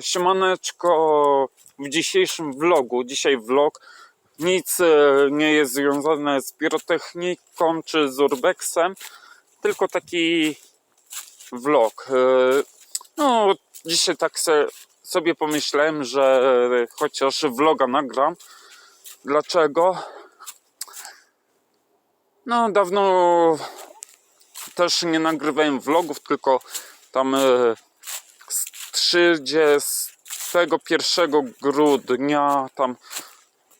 Siemaneczko, w dzisiejszym vlogu, dzisiaj vlog, nic e, nie jest związane z pirotechniką czy z urbexem, tylko taki vlog. E, No, dzisiaj tak sobie pomyślałem, że chociaż vloga nagram. Dlaczego? No, dawno też nie nagrywałem vlogów, tylko tam e, 31 grudnia tam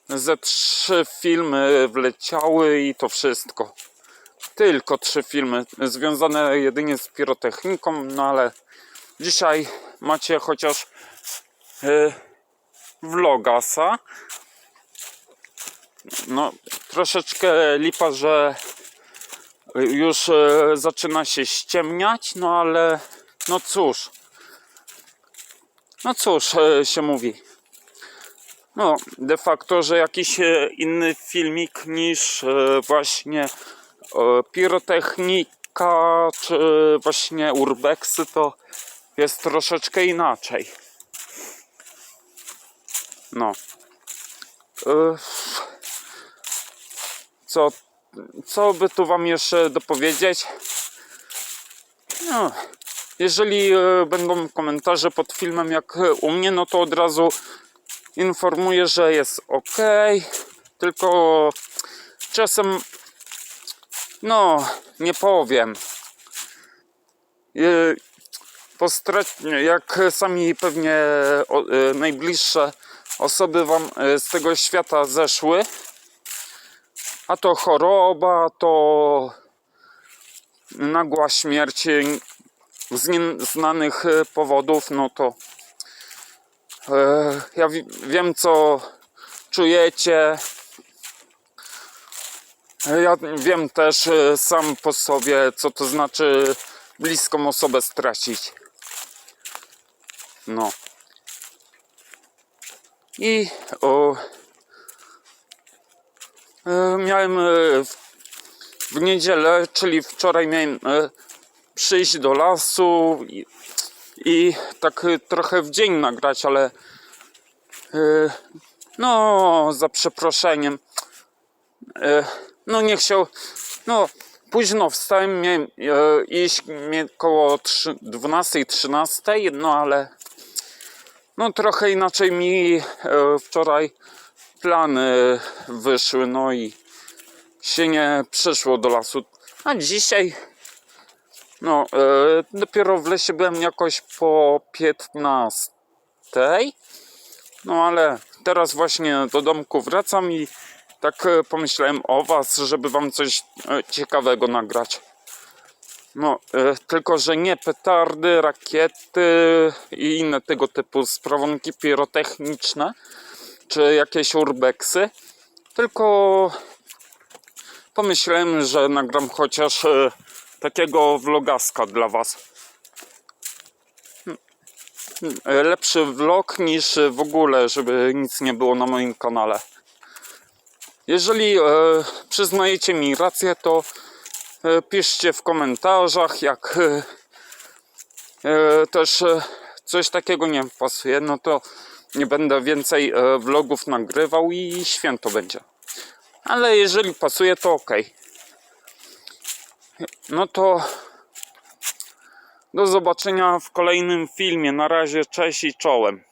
ze trzy filmy wleciały i to wszystko. Tylko trzy filmy związane jedynie z pirotechniką, no ale dzisiaj macie chociaż e, vlogasa. No, troszeczkę lipa, że już e, zaczyna się ściemniać, no ale no cóż. No cóż e, się mówi. No, de facto, że jakiś e, inny filmik niż e, właśnie pirotechnika czy właśnie urbexy to jest troszeczkę inaczej. No. Co, co by tu wam jeszcze dopowiedzieć? No, jeżeli e, będą komentarze pod filmem jak u mnie, no to od razu informuję, że jest ok. Tylko czasem, no, nie powiem. E, jak sami pewnie e, najbliższe osoby wam z tego świata zeszły, a to choroba, to nagła śmierć z nieznanych e, powodów, no to e, ja wi- wiem, co czujecie. Ja wiem też e, sam po sobie, co to znaczy bliską osobę stracić. No. I o, miałem w, niedzielę, czyli wczoraj miałem przyjść do lasu i, i tak y, trochę w dzień nagrać, ale y, no za przeproszeniem. Y, no nie chciał no późno wstałem miałem iść koło 12-13 no ale no trochę inaczej mi wczoraj plany wyszły no i się nie przyszło do lasu. A dzisiaj no, e, dopiero w lesie byłem jakoś po 15. No ale teraz właśnie do domku wracam i tak e, pomyślałem o was, żeby wam coś e, ciekawego nagrać. No, e, tylko że nie petardy, rakiety i inne tego typu sprawunki pirotechniczne, czy jakieś urbexy, tylko pomyślałem, że nagram chociaż e, takiego vlogaska dla was. E, Lepszy vlog niż w ogóle, żeby nic nie było na moim kanale. Jeżeli e, przyznajecie mi rację, to e, piszcie w komentarzach, jak e, e, też e, coś takiego nie pasuje, no to nie będę więcej e, vlogów nagrywał i święto będzie. Ale jeżeli pasuje, to ok. No to do zobaczenia w kolejnym filmie. Na razie cześć i czołem.